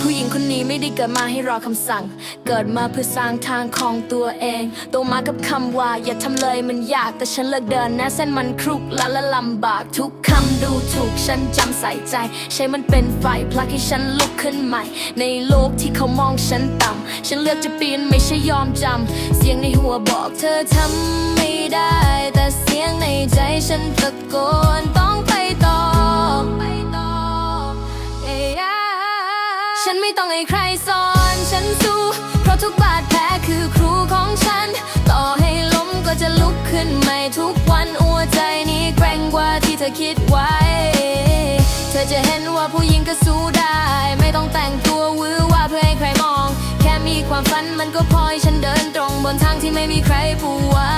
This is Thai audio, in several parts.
ผู้หญิงคนนี้ไม่ได้เกิดมาให้รอคำสั่ง เกิดมาเพื่อสร้างทางของตัวเองโตมากับคำว่า อย่าทำเลยมันยาก แต่ฉันเลือกเดินนะเส้นมันครุกและและลำบาก ทุกคำดูถูกฉันจำใส่ใจ ใช้มันเป็นไฟพลักให้ฉันลุกขึ้นใหม่ ในโลกที่เขามองฉันต่ำฉันเลือกจะปีนไม่ใช่ยอมจำเสียงในหัวบอกเธอทำไม่ได้ แต่เสียงในใจฉันตะโกนต้อง ฉันไม่ต้องให้ใครสอน ฉันสู้ เพราะทุกบาดแผลคือครูของฉัน ต่อให้ล้มก็จะลุกขึ้นใหม่ทุกวันอัวใจนี้แกร่งกว่าที่เธอคิดไว้ เธอจะเห็นว่าผู้หญิงก็สู้ได้ ไม่ต้องแต่งตัววือว่าเพื่อให้ใครมอง แค่มีความฝันมันก็พอให้ฉันเดินตรงบนทางที่ไม่มีใครปูไว้แ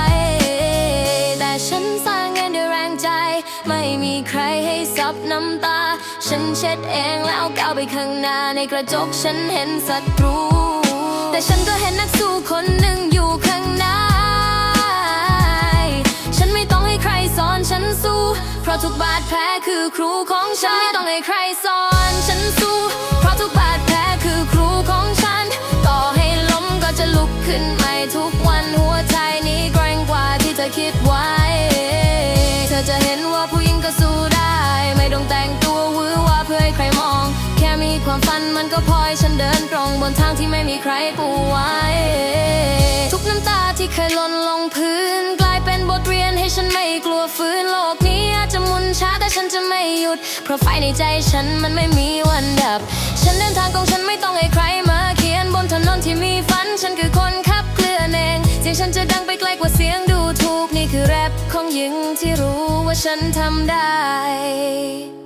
ไม่มีใครให้ซับน้ำตา ฉันเช็ดเองแล้วก้าวไปข้างหน้าในกระจกฉันเห็นศัตรู แต่ฉันก็เห็นนักสู้คนหนึ่งอยู่ข้างในฉันไม่ต้องให้ใครสอนฉันสู้ เพราะทุกบาดแผลคือครูของฉันไม่ต้องให้ใครสอนฉันสู้ เพราะทุกบาดแผลคือครูของฉัน ต่อให้ล้มก็จะลุกขึ้นใหม่ทุกวันหัวใจนี้แกร่งกว่าที่เธอคิดไว้ ความฝันมันก็พลอให้ฉันเดินตรงบนทางที่ไม่มีใครปูไว้ ทุกน้ำตาที่เคยหล่นลงพื้น กลายเป็นบทเรียนให้ฉันไม่กลัวฟื้นโลกนี้อาจจะหมุนช้าแต่ฉันจะไม่หยุด เพราะไฟในใจฉันมันไม่มีวันดับ ฉันเดินทางของฉันไม่ต้องให้ใครมาเขียนบนถนนที่มีฝัน ฉันคือคนขับเคลื่อนเองเสียงฉันจะดังไปไกลกว่าเสียงดูถูกนี่คือแรปของหญิงที่รู้ว่าฉันทำได้